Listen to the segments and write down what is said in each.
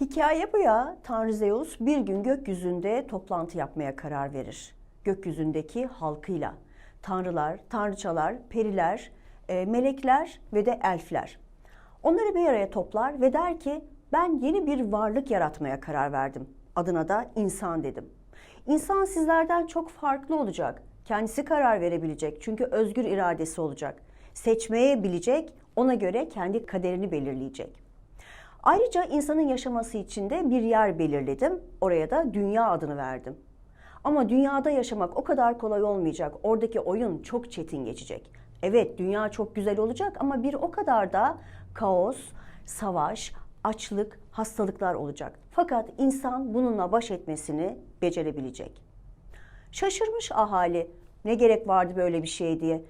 Hikaye bu ya. Tanrı Zeus bir gün gökyüzünde toplantı yapmaya karar verir. Gökyüzündeki halkıyla. Tanrılar, tanrıçalar, periler, e, melekler ve de elfler. Onları bir araya toplar ve der ki ben yeni bir varlık yaratmaya karar verdim. Adına da insan dedim. İnsan sizlerden çok farklı olacak. Kendisi karar verebilecek çünkü özgür iradesi olacak. Seçmeye bilecek, ona göre kendi kaderini belirleyecek. Ayrıca insanın yaşaması için de bir yer belirledim. Oraya da dünya adını verdim. Ama dünyada yaşamak o kadar kolay olmayacak. Oradaki oyun çok çetin geçecek. Evet dünya çok güzel olacak ama bir o kadar da kaos, savaş, açlık, hastalıklar olacak. Fakat insan bununla baş etmesini becerebilecek. Şaşırmış ahali. Ne gerek vardı böyle bir şey diye.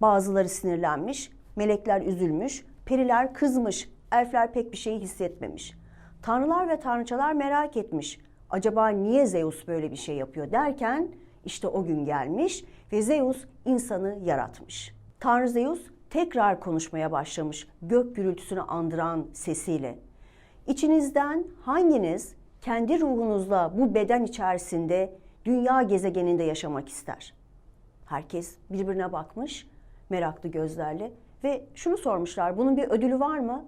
Bazıları sinirlenmiş, melekler üzülmüş, periler kızmış, elfler pek bir şey hissetmemiş. Tanrılar ve tanrıçalar merak etmiş. Acaba niye Zeus böyle bir şey yapıyor derken işte o gün gelmiş ve Zeus insanı yaratmış. Tanrı Zeus tekrar konuşmaya başlamış gök gürültüsünü andıran sesiyle. İçinizden hanginiz kendi ruhunuzla bu beden içerisinde dünya gezegeninde yaşamak ister? Herkes birbirine bakmış meraklı gözlerle ve şunu sormuşlar. Bunun bir ödülü var mı?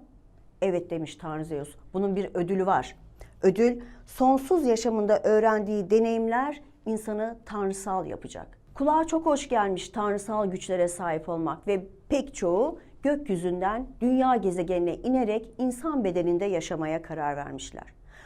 Evet demiş Tanrı Zeus. Bunun bir ödülü var. Ödül sonsuz yaşamında öğrendiği deneyimler insanı tanrısal yapacak. Kulağa çok hoş gelmiş tanrısal güçlere sahip olmak ve pek çoğu gökyüzünden dünya gezegenine inerek insan bedeninde yaşamaya karar vermişler.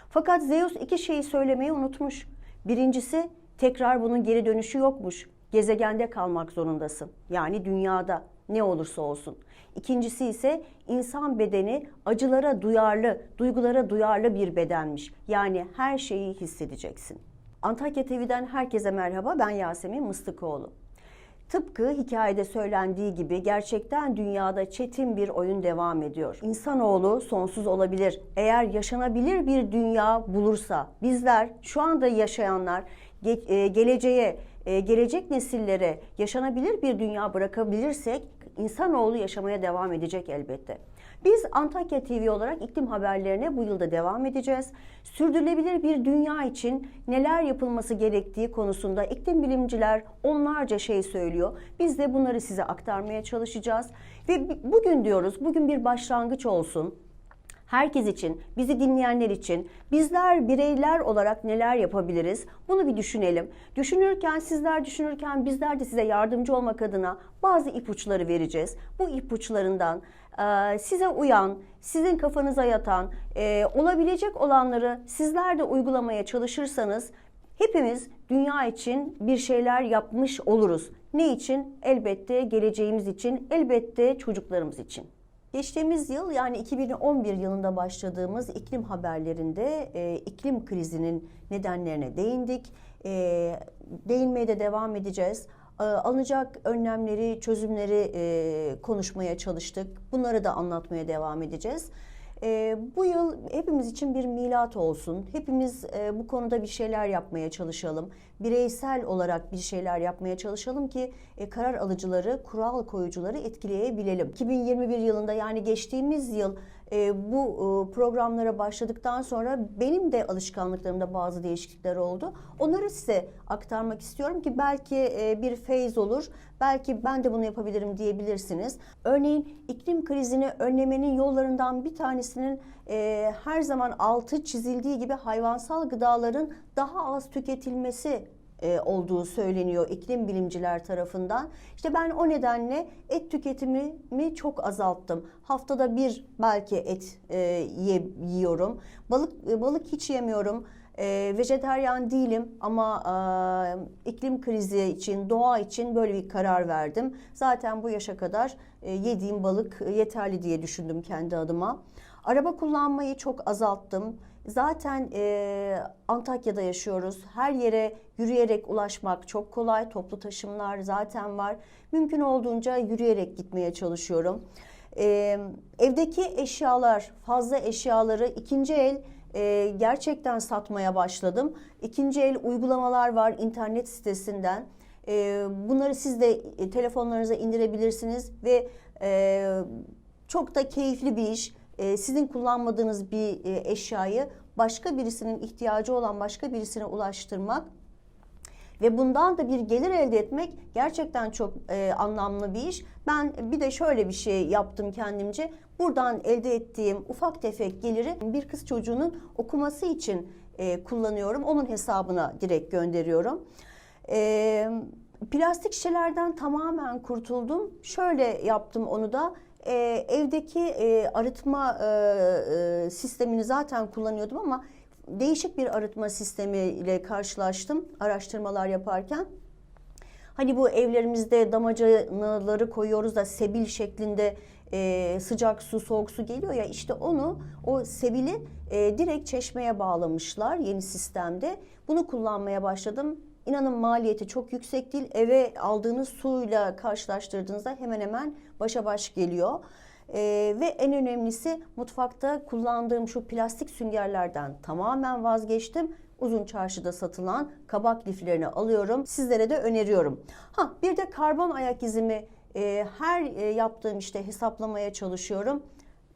Fakat Zeus iki şeyi söylemeyi unutmuş. Birincisi tekrar bunun geri dönüşü yokmuş. Gezegende kalmak zorundasın. Yani dünyada ne olursa olsun. İkincisi ise insan bedeni acılara duyarlı, duygulara duyarlı bir bedenmiş. Yani her şeyi hissedeceksin. Antakya TV'den herkese merhaba. Ben Yasemin Mıstıkoğlu. Tıpkı hikayede söylendiği gibi gerçekten dünyada çetin bir oyun devam ediyor. İnsanoğlu sonsuz olabilir. Eğer yaşanabilir bir dünya bulursa bizler şu anda yaşayanlar e, geleceğe, e, gelecek nesillere yaşanabilir bir dünya bırakabilirsek insanoğlu yaşamaya devam edecek elbette. Biz Antakya TV olarak iklim haberlerine bu yılda devam edeceğiz. Sürdürülebilir bir dünya için neler yapılması gerektiği konusunda iklim bilimciler onlarca şey söylüyor. Biz de bunları size aktarmaya çalışacağız. Ve bugün diyoruz, bugün bir başlangıç olsun herkes için, bizi dinleyenler için bizler bireyler olarak neler yapabiliriz? Bunu bir düşünelim. Düşünürken, sizler düşünürken bizler de size yardımcı olmak adına bazı ipuçları vereceğiz. Bu ipuçlarından size uyan, sizin kafanıza yatan, olabilecek olanları sizler de uygulamaya çalışırsanız hepimiz dünya için bir şeyler yapmış oluruz. Ne için? Elbette geleceğimiz için, elbette çocuklarımız için. Geçtiğimiz yıl yani 2011 yılında başladığımız iklim haberlerinde e, iklim krizinin nedenlerine değindik. E, değinmeye de devam edeceğiz. E, alınacak önlemleri, çözümleri e, konuşmaya çalıştık. Bunları da anlatmaya devam edeceğiz. E, bu yıl hepimiz için bir milat olsun. Hepimiz e, bu konuda bir şeyler yapmaya çalışalım. Bireysel olarak bir şeyler yapmaya çalışalım ki e, karar alıcıları, kural koyucuları etkileyebilelim. 2021 yılında yani geçtiğimiz yıl e, bu e, programlara başladıktan sonra benim de alışkanlıklarımda bazı değişiklikler oldu. Onları size aktarmak istiyorum ki belki e, bir feyz olur. Belki ben de bunu yapabilirim diyebilirsiniz. Örneğin iklim krizini önlemenin yollarından bir tanesinin e, her zaman altı çizildiği gibi hayvansal gıdaların daha az tüketilmesi e, olduğu söyleniyor iklim bilimciler tarafından. İşte ben o nedenle et tüketimimi çok azalttım. Haftada bir belki et e, ye, yiyorum. Balık e, balık hiç yemiyorum. E, vejeteryan değilim ama e, iklim krizi için, doğa için böyle bir karar verdim. Zaten bu yaşa kadar e, yediğim balık yeterli diye düşündüm kendi adıma. Araba kullanmayı çok azalttım. Zaten e, Antakya'da yaşıyoruz. Her yere yürüyerek ulaşmak çok kolay. Toplu taşımlar zaten var. Mümkün olduğunca yürüyerek gitmeye çalışıyorum. E, evdeki eşyalar, fazla eşyaları ikinci el e, gerçekten satmaya başladım. İkinci el uygulamalar var internet sitesinden. E, bunları siz de e, telefonlarınıza indirebilirsiniz ve e, çok da keyifli bir iş. E, sizin kullanmadığınız bir e, eşyayı başka birisinin ihtiyacı olan başka birisine ulaştırmak ve bundan da bir gelir elde etmek gerçekten çok e, anlamlı bir iş. Ben bir de şöyle bir şey yaptım kendimce. Buradan elde ettiğim ufak tefek geliri bir kız çocuğunun okuması için e, kullanıyorum. Onun hesabına direkt gönderiyorum. E, plastik şişelerden tamamen kurtuldum. Şöyle yaptım onu da. E, evdeki e, arıtma e, e, sistemini zaten kullanıyordum ama değişik bir arıtma sistemiyle karşılaştım araştırmalar yaparken. Hani bu evlerimizde damacanaları koyuyoruz da sebil şeklinde e, sıcak su, soğuk su geliyor ya işte onu o sebili e, direkt çeşmeye bağlamışlar yeni sistemde. Bunu kullanmaya başladım. İnanın maliyeti çok yüksek değil. Eve aldığınız suyla karşılaştırdığınızda hemen hemen başa baş geliyor. Ee, ve en önemlisi mutfakta kullandığım şu plastik süngerlerden tamamen vazgeçtim. Uzun çarşıda satılan kabak liflerini alıyorum. Sizlere de öneriyorum. Ha bir de karbon ayak izimi e, her e, yaptığım işte hesaplamaya çalışıyorum.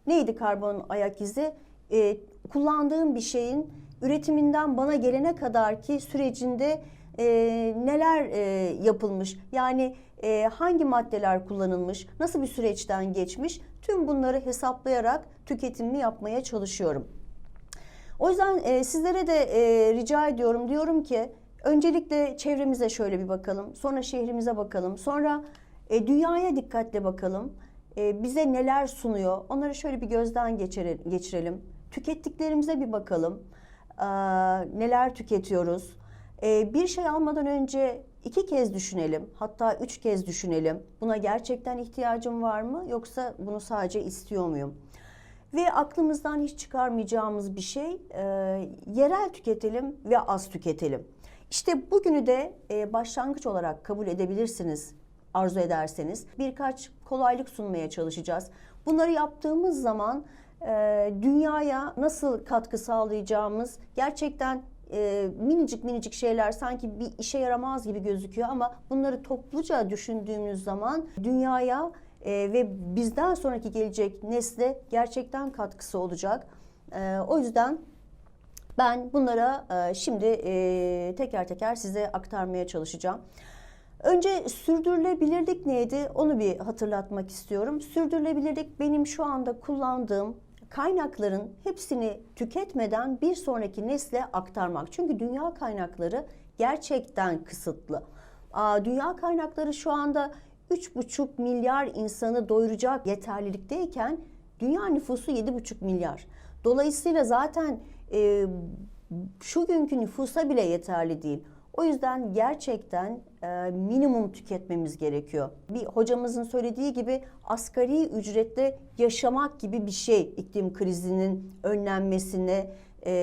Neydi karbon ayak izi? E, kullandığım bir şeyin üretiminden bana gelene kadar ki sürecinde e, neler e, yapılmış? Yani e, hangi maddeler kullanılmış? Nasıl bir süreçten geçmiş? Tüm bunları hesaplayarak tüketimimi yapmaya çalışıyorum. O yüzden e, sizlere de e, rica ediyorum diyorum ki öncelikle çevremize şöyle bir bakalım. Sonra şehrimize bakalım. Sonra e, dünyaya dikkatle bakalım. E, bize neler sunuyor? Onları şöyle bir gözden geçire- geçirelim. Tükettiklerimize bir bakalım. E, neler tüketiyoruz? E, bir şey almadan önce iki kez düşünelim. Hatta üç kez düşünelim. Buna gerçekten ihtiyacım var mı? Yoksa bunu sadece istiyor muyum? Ve aklımızdan hiç çıkarmayacağımız bir şey e, yerel tüketelim ve az tüketelim. İşte bugünü de e, başlangıç olarak kabul edebilirsiniz arzu ederseniz. Birkaç kolaylık sunmaya çalışacağız. Bunları yaptığımız zaman e, dünyaya nasıl katkı sağlayacağımız gerçekten e, minicik minicik şeyler sanki bir işe yaramaz gibi gözüküyor ama bunları topluca düşündüğümüz zaman dünyaya e, ve bizden sonraki gelecek nesle gerçekten katkısı olacak. E, o yüzden ben bunlara e, şimdi e, teker teker size aktarmaya çalışacağım. Önce sürdürülebilirlik neydi onu bir hatırlatmak istiyorum. Sürdürülebilirlik benim şu anda kullandığım kaynakların hepsini tüketmeden bir sonraki nesle aktarmak. Çünkü dünya kaynakları gerçekten kısıtlı. Dünya kaynakları şu anda 3,5 milyar insanı doyuracak yeterlilikteyken dünya nüfusu 7,5 milyar. Dolayısıyla zaten e, şu günkü nüfusa bile yeterli değil. O yüzden gerçekten e, minimum tüketmemiz gerekiyor. Bir hocamızın söylediği gibi asgari ücretle yaşamak gibi bir şey iklim krizinin önlenmesine e,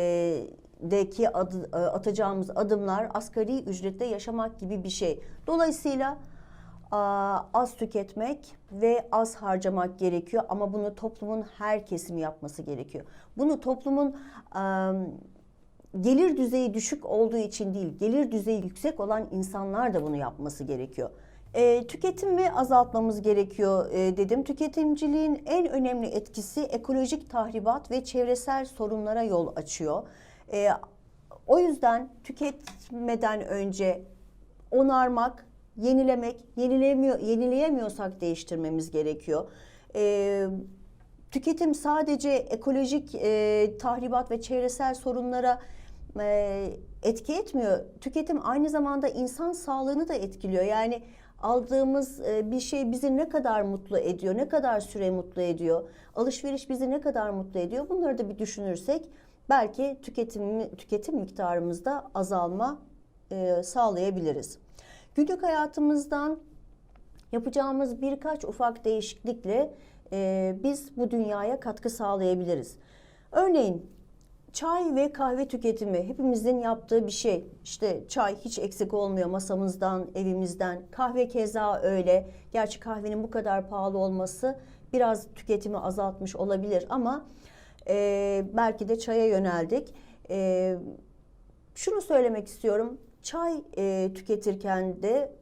deki adı, e, atacağımız adımlar asgari ücretle yaşamak gibi bir şey. Dolayısıyla az tüketmek ve az harcamak gerekiyor ama bunu toplumun her kesimi yapması gerekiyor. Bunu toplumun gelir düzeyi düşük olduğu için değil, gelir düzeyi yüksek olan insanlar da bunu yapması gerekiyor. E, tüketimi azaltmamız gerekiyor e, dedim. Tüketimciliğin en önemli etkisi ekolojik tahribat ve çevresel sorunlara yol açıyor. E, o yüzden tüketmeden önce onarmak, yenilemek, yenilemiyor, yenileyemiyorsak değiştirmemiz gerekiyor. E, tüketim sadece ekolojik e, tahribat ve çevresel sorunlara e, etki etmiyor. Tüketim aynı zamanda insan sağlığını da etkiliyor. Yani aldığımız e, bir şey bizi ne kadar mutlu ediyor, ne kadar süre mutlu ediyor, alışveriş bizi ne kadar mutlu ediyor. Bunları da bir düşünürsek belki tüketim tüketim miktarımızda azalma e, sağlayabiliriz. Günlük hayatımızdan yapacağımız birkaç ufak değişiklikle e, biz bu dünyaya katkı sağlayabiliriz. Örneğin çay ve kahve tüketimi hepimizin yaptığı bir şey. İşte çay hiç eksik olmuyor masamızdan, evimizden. Kahve keza öyle. Gerçi kahvenin bu kadar pahalı olması biraz tüketimi azaltmış olabilir ama e, belki de çaya yöneldik. E, şunu söylemek istiyorum. Çay e, tüketirken de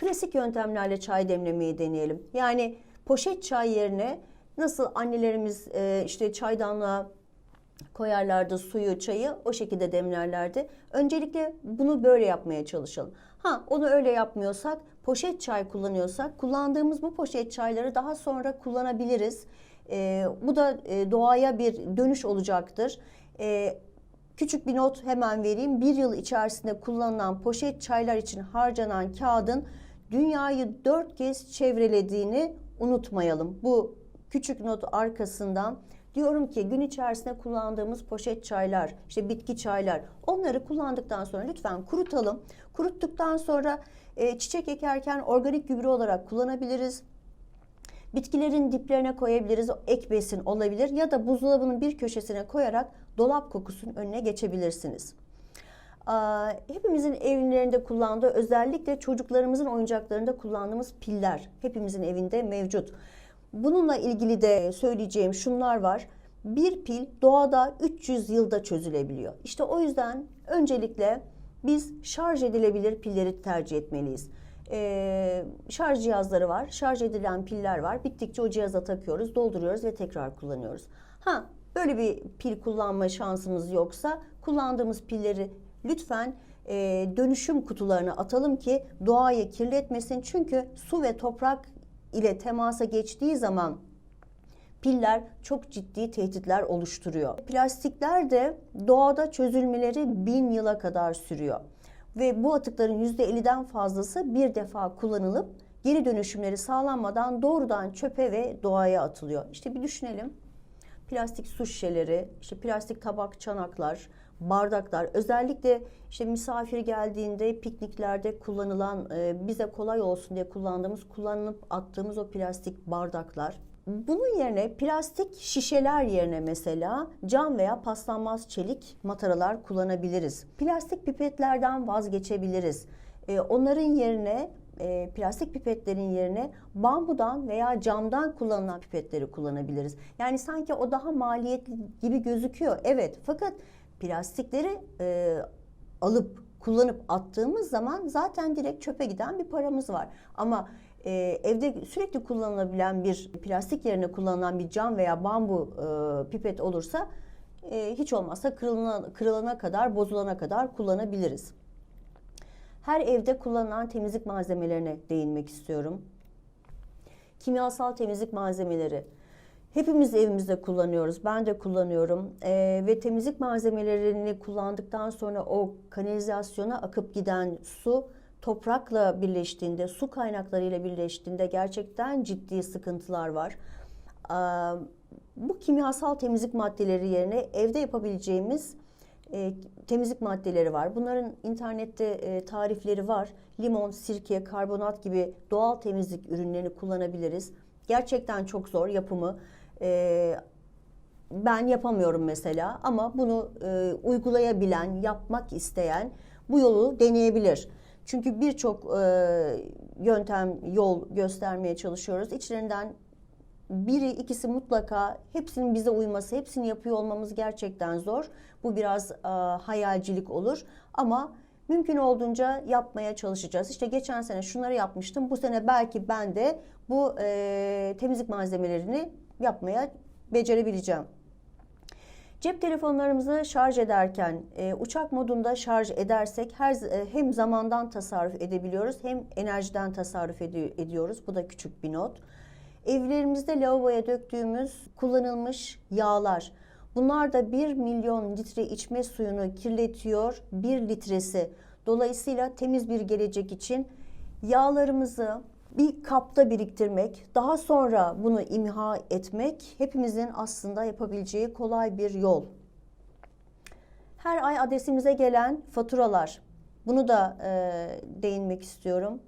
klasik yöntemlerle çay demlemeyi deneyelim. Yani poşet çay yerine nasıl annelerimiz e, işte çaydanlığa koyarlardı suyu, çayı o şekilde demlerlerdi. Öncelikle bunu böyle yapmaya çalışalım. Ha onu öyle yapmıyorsak, poşet çay kullanıyorsak kullandığımız bu poşet çayları daha sonra kullanabiliriz. Ee, bu da e, doğaya bir dönüş olacaktır. Ee, küçük bir not hemen vereyim. Bir yıl içerisinde kullanılan poşet çaylar için harcanan kağıdın dünyayı dört kez çevrelediğini unutmayalım. Bu küçük not arkasından diyorum ki gün içerisinde kullandığımız poşet çaylar, işte bitki çaylar onları kullandıktan sonra lütfen kurutalım. Kuruttuktan sonra e, çiçek ekerken organik gübre olarak kullanabiliriz. Bitkilerin diplerine koyabiliriz. Ek besin olabilir ya da buzdolabının bir köşesine koyarak dolap kokusunun önüne geçebilirsiniz. Hepimizin evlerinde kullandığı özellikle çocuklarımızın oyuncaklarında kullandığımız piller hepimizin evinde mevcut. Bununla ilgili de söyleyeceğim şunlar var. Bir pil doğada 300 yılda çözülebiliyor. İşte o yüzden öncelikle biz şarj edilebilir pilleri tercih etmeliyiz. Ee, şarj cihazları var, şarj edilen piller var. Bittikçe o cihaza takıyoruz, dolduruyoruz ve tekrar kullanıyoruz. Ha böyle bir pil kullanma şansımız yoksa kullandığımız pilleri lütfen e, dönüşüm kutularına atalım ki doğayı kirletmesin. Çünkü su ve toprak ile temasa geçtiği zaman piller çok ciddi tehditler oluşturuyor. Plastikler de doğada çözülmeleri bin yıla kadar sürüyor. Ve bu atıkların %50'den fazlası bir defa kullanılıp geri dönüşümleri sağlanmadan doğrudan çöpe ve doğaya atılıyor. İşte bir düşünelim. Plastik su şişeleri, işte plastik tabak, çanaklar, bardaklar özellikle işte misafir geldiğinde pikniklerde kullanılan e, bize kolay olsun diye kullandığımız kullanıp attığımız o plastik bardaklar. Bunun yerine plastik şişeler yerine mesela cam veya paslanmaz çelik mataralar kullanabiliriz. Plastik pipetlerden vazgeçebiliriz. E, onların yerine e, plastik pipetlerin yerine bambudan veya camdan kullanılan pipetleri kullanabiliriz. Yani sanki o daha maliyetli gibi gözüküyor. Evet fakat plastikleri e, alıp kullanıp attığımız zaman zaten direkt çöpe giden bir paramız var. Ama e, evde sürekli kullanılabilen bir plastik yerine kullanılan bir cam veya bambu e, pipet olursa e, hiç olmazsa kırılana, kırılana kadar, bozulana kadar kullanabiliriz. Her evde kullanılan temizlik malzemelerine değinmek istiyorum. Kimyasal temizlik malzemeleri. Hepimiz evimizde kullanıyoruz. Ben de kullanıyorum. Ee, ve temizlik malzemelerini kullandıktan sonra o kanalizasyona akıp giden su toprakla birleştiğinde, su kaynaklarıyla birleştiğinde gerçekten ciddi sıkıntılar var. Ee, bu kimyasal temizlik maddeleri yerine evde yapabileceğimiz e, temizlik maddeleri var. Bunların internette e, tarifleri var. Limon, sirke, karbonat gibi doğal temizlik ürünlerini kullanabiliriz. Gerçekten çok zor yapımı. E, ben yapamıyorum mesela ama bunu e, uygulayabilen, yapmak isteyen bu yolu deneyebilir. Çünkü birçok e, yöntem, yol göstermeye çalışıyoruz. İçlerinden biri ikisi mutlaka hepsinin bize uyması, hepsini yapıyor olmamız gerçekten zor. Bu biraz e, hayalcilik olur ama mümkün olduğunca yapmaya çalışacağız. İşte geçen sene şunları yapmıştım. Bu sene belki ben de bu e, temizlik malzemelerini yapmaya becerebileceğim. Cep telefonlarımızı şarj ederken e, uçak modunda şarj edersek her e, hem zamandan tasarruf edebiliyoruz hem enerjiden tasarruf edi- ediyoruz. Bu da küçük bir not. Evlerimizde lavaboya döktüğümüz kullanılmış yağlar. Bunlar da 1 milyon litre içme suyunu kirletiyor. 1 litresi. Dolayısıyla temiz bir gelecek için yağlarımızı bir kapta biriktirmek, daha sonra bunu imha etmek hepimizin aslında yapabileceği kolay bir yol. Her ay adresimize gelen faturalar. Bunu da e, değinmek istiyorum.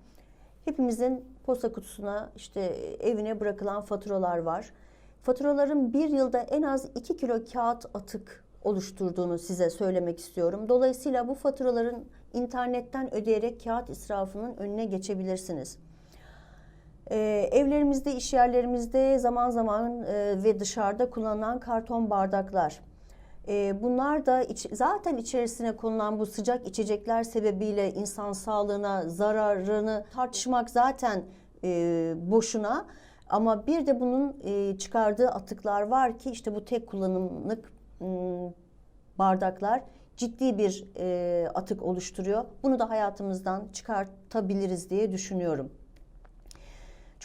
Hepimizin posta kutusuna işte evine bırakılan faturalar var. Faturaların bir yılda en az 2 kilo kağıt atık oluşturduğunu size söylemek istiyorum. Dolayısıyla bu faturaların internetten ödeyerek kağıt israfının önüne geçebilirsiniz. Ee, evlerimizde, iş yerlerimizde zaman zaman e, ve dışarıda kullanılan karton bardaklar. E, bunlar da iç, zaten içerisine konulan bu sıcak içecekler sebebiyle insan sağlığına zararını tartışmak zaten e, boşuna. Ama bir de bunun e, çıkardığı atıklar var ki işte bu tek kullanımlık ım, bardaklar ciddi bir e, atık oluşturuyor. Bunu da hayatımızdan çıkartabiliriz diye düşünüyorum.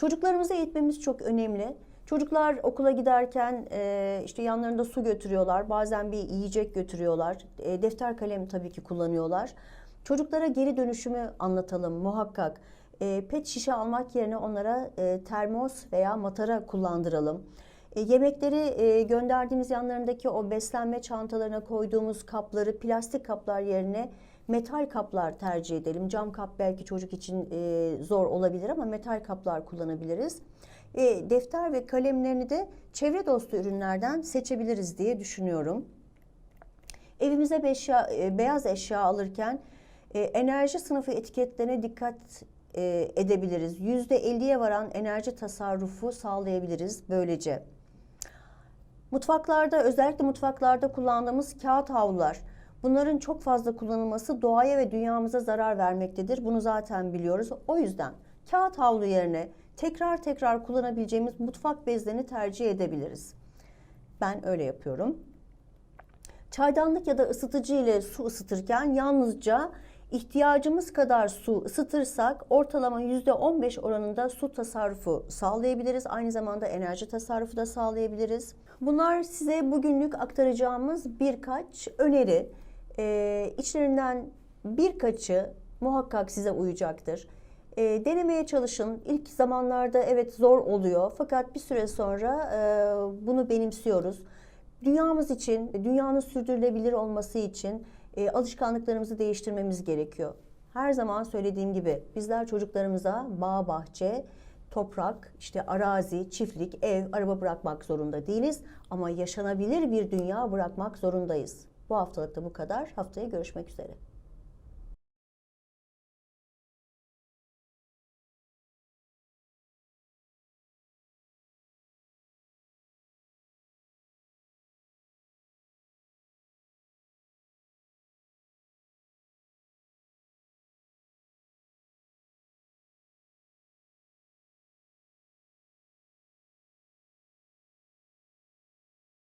Çocuklarımızı eğitmemiz çok önemli. Çocuklar okula giderken e, işte yanlarında su götürüyorlar, bazen bir yiyecek götürüyorlar, e, defter kalem tabii ki kullanıyorlar. Çocuklara geri dönüşümü anlatalım muhakkak. E, pet şişe almak yerine onlara e, termos veya matara kullandıralım. E, yemekleri e, gönderdiğimiz yanlarındaki o beslenme çantalarına koyduğumuz kapları plastik kaplar yerine metal kaplar tercih edelim. Cam kap belki çocuk için e, zor olabilir ama metal kaplar kullanabiliriz. E, defter ve kalemlerini de çevre dostu ürünlerden seçebiliriz diye düşünüyorum. Evimize beşya, e, beyaz eşya alırken e, enerji sınıfı etiketlerine dikkat e, edebiliriz. %50'ye varan enerji tasarrufu sağlayabiliriz böylece. Mutfaklarda özellikle mutfaklarda kullandığımız kağıt havlular. Bunların çok fazla kullanılması doğaya ve dünyamıza zarar vermektedir. Bunu zaten biliyoruz. O yüzden kağıt havlu yerine tekrar tekrar kullanabileceğimiz mutfak bezlerini tercih edebiliriz. Ben öyle yapıyorum. Çaydanlık ya da ısıtıcı ile su ısıtırken yalnızca ihtiyacımız kadar su ısıtırsak ortalama %15 oranında su tasarrufu sağlayabiliriz. Aynı zamanda enerji tasarrufu da sağlayabiliriz. Bunlar size bugünlük aktaracağımız birkaç öneri. Ee, içlerinden birkaçı muhakkak size uyacaktır. Ee, denemeye çalışın. İlk zamanlarda evet zor oluyor fakat bir süre sonra e, bunu benimsiyoruz. Dünyamız için, dünyanın sürdürülebilir olması için e, alışkanlıklarımızı değiştirmemiz gerekiyor. Her zaman söylediğim gibi bizler çocuklarımıza bağ, bahçe, toprak, işte arazi, çiftlik, ev, araba bırakmak zorunda değiliz ama yaşanabilir bir dünya bırakmak zorundayız. Bu haftalık da bu kadar. Haftaya görüşmek üzere.